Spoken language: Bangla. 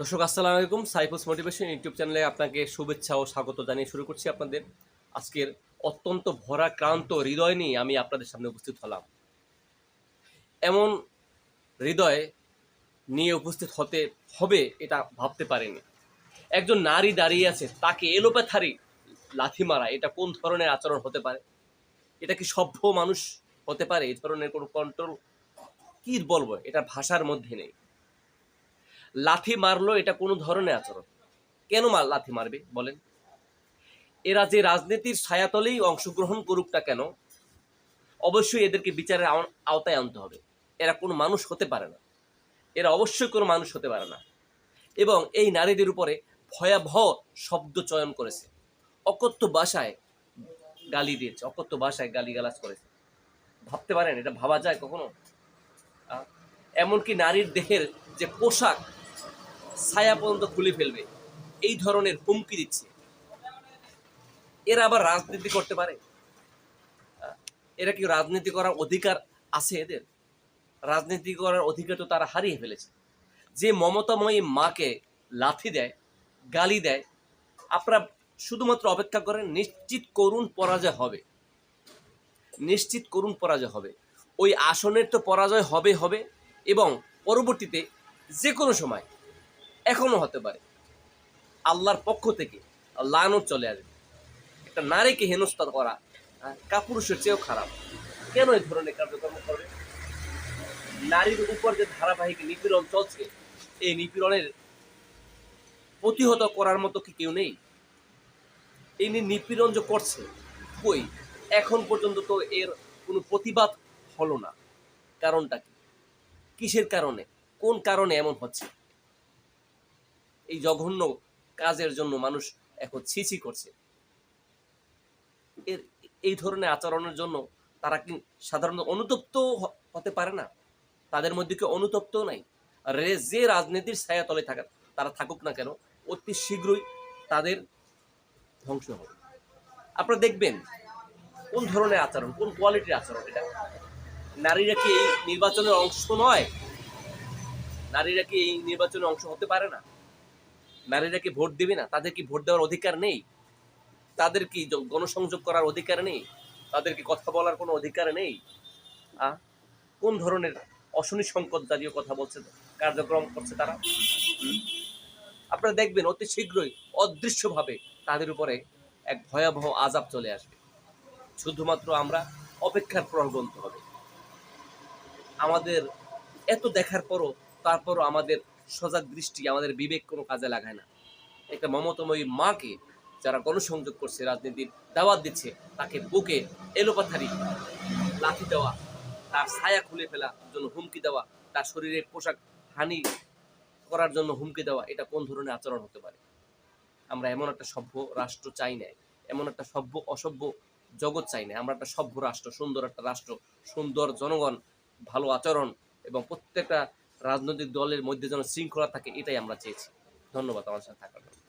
দর্শক, আসসালামু আলাইকুম। সাইফুস মোটিভেশন ইউটিউব চ্যানেলে আপনাকে শুভেচ্ছা ও স্বাগত জানিয়ে শুরু করছি আপনাদের আজকের অত্যন্ত ভরা ক্রান্ত হৃদয় নিয়ে আমি আপনাদের সামনে উপস্থিত হলাম। এমন হৃদয় নিয়ে উপস্থিত হতে হবে এটা ভাবতে পারিনি। একজন নারী দাঁড়িয়ে আছে, তাকে এলোপ্যাথারি লাথি মারা, এটা কোন ধরনের আচরণ হতে পারে? এটা কি সভ্য মানুষ হতে পারে? এই ধরনের কোনো কন্ট্রোল কী বলব? এটা ভাষার মধ্যে নেই। লাথি মারলো, এটা কোনো ধরনের আচরণ। কেন মার লাথি মারবে, বলেন? এরা যে রাজনীতির ছায়াতলেই অংশগ্রহণ করুক না কেন, অবশ্যই এদেরকে বিচারের আওতায় আনতে হবে। এরা কোনো মানুষ হতে পারে না। এরা অবশ্যই কোনো মানুষ হতে পারে না। এবং এই নারীদের উপরে ভয়াবহ শব্দ চয়ন করেছে। অকথ্য ভাষায় গালি দিয়েছে, অকথ্য ভাষায় গালি গালাজ করেছে। ভাবতে পারেন, এটা ভাবা যায় কখনো? এমনকি নারীর দেহের যে পোশাক ছায়া পর্যন্ত খুলে ফেলবে। এই ধরনের হুমকি দিচ্ছে। এরা আবার রাজনীতি করতে পারে। এরা কি রাজনীতি করার অধিকার আছে এদের? রাজনীতি করার অধিকার তো তারা হারিয়ে ফেলেছে। যে মমতাময়ী মাকে লাথি দেয়, গালি দেয়, আপনারা শুধুমাত্র অপেক্ষা করেন, নিশ্চিত করুণ পরাজয় হবে। নিশ্চিত করুণ পরাজয় হবে। ওই আসনের তো পরাজয় হবে হবে এবং পরবর্তীতে যে কোনো সময় এখনও হতে পারে। আল্লাহর পক্ষ থেকে লানত চলে আসবে। একটা নারীকে হেনস্থা করা আহ, কাপুরুষের চেয়েও খারাপ। কেন এই ধরনের কার্যক্রম করবে? নারীর উপর যে ধারাবাহিক নিপীড়ন চলছে এই নিপীড়নের প্রতিহত করার মতো কি কেউ নেই? এই নিপীড়ন যে করছে কই? এখন পর্যন্ত তো এর কোনো প্রতিবাদ হলো না। কারণটা কি? কিসের কারণে? কোন কারণে এমন হচ্ছে? এই জঘন্য কাজের জন্য মানুষ এখন ছিছি করছে। এর, এই ধরনের আচরণের জন্য তারা কি সাধারণত অনুতপ্ত হতে পারে না? তাদের মধ্যে কি অনুতপ্ত নাই। যে রাজনীতির ছায়া তলে থাকা, তারা থাকুক না কেন, অতি শীঘ্রই তাদের ধ্বংস হবে। আপনারা দেখবেন কোন ধরনের আচরণ, কোন কোয়ালিটির আচরণ এটা? নারীরা কি এই নির্বাচনের অংশ নয়? নারীরা কি এই নির্বাচনে অংশ হতে পারে না? নারীরা কি ভোট দিবে না? তাদের কি ভোট দেওয়ার অধিকার নেই? তাদের কি গণসংযোগ করার অধিকার নেই? তাদের কি কথা বলার কোনো অধিকার নেই? আ? কোন ধরনের অশনি সংকট জাতীয় কথা বলছে, কার্যক্রম করছে তারা? আপনারা দেখবেন অতি শীঘ্রই, অদৃশ্যভাবে তাদের উপরে এক ভয়াবহ আজাব চলে আসবে। শুধুমাত্র আমরা অপেক্ষার প্রবন্ত হবে। আমাদের এত দেখার পরও, তারপরও আমাদের সজাগ দৃষ্টি আমাদের বিবেক কোনো কাজে লাগায় না। একটা মমতাময়ী মাকে যারা গণসংযোগ করছে, রাজনীতির দাওয়াত দিচ্ছে, তাকে বুকে এলোপাথারি, লাথি দেওয়া, তার ছায়া খুলে ফেলার জন্য হুমকি দেওয়া, তার শরীরে পোশাক হানি করার জন্য হুমকি দেওয়া, এটা কোন ধরনের আচরণ হতে পারে? আমরা এমন একটা সভ্য রাষ্ট্র চাই না এমন একটা সভ্য অসভ্য জগৎ চাই না আমরা একটা সভ্য রাষ্ট্র, সুন্দর একটা রাষ্ট্র, সুন্দর জনগণ, ভালো আচরণ এবং প্রত্যেকটা রাজনৈতিক দলের মধ্যে যেন শৃঙ্খলা থাকে এটাই আমরা চেয়েছি। ধন্যবাদ আমার সাথে থাকার জন্য।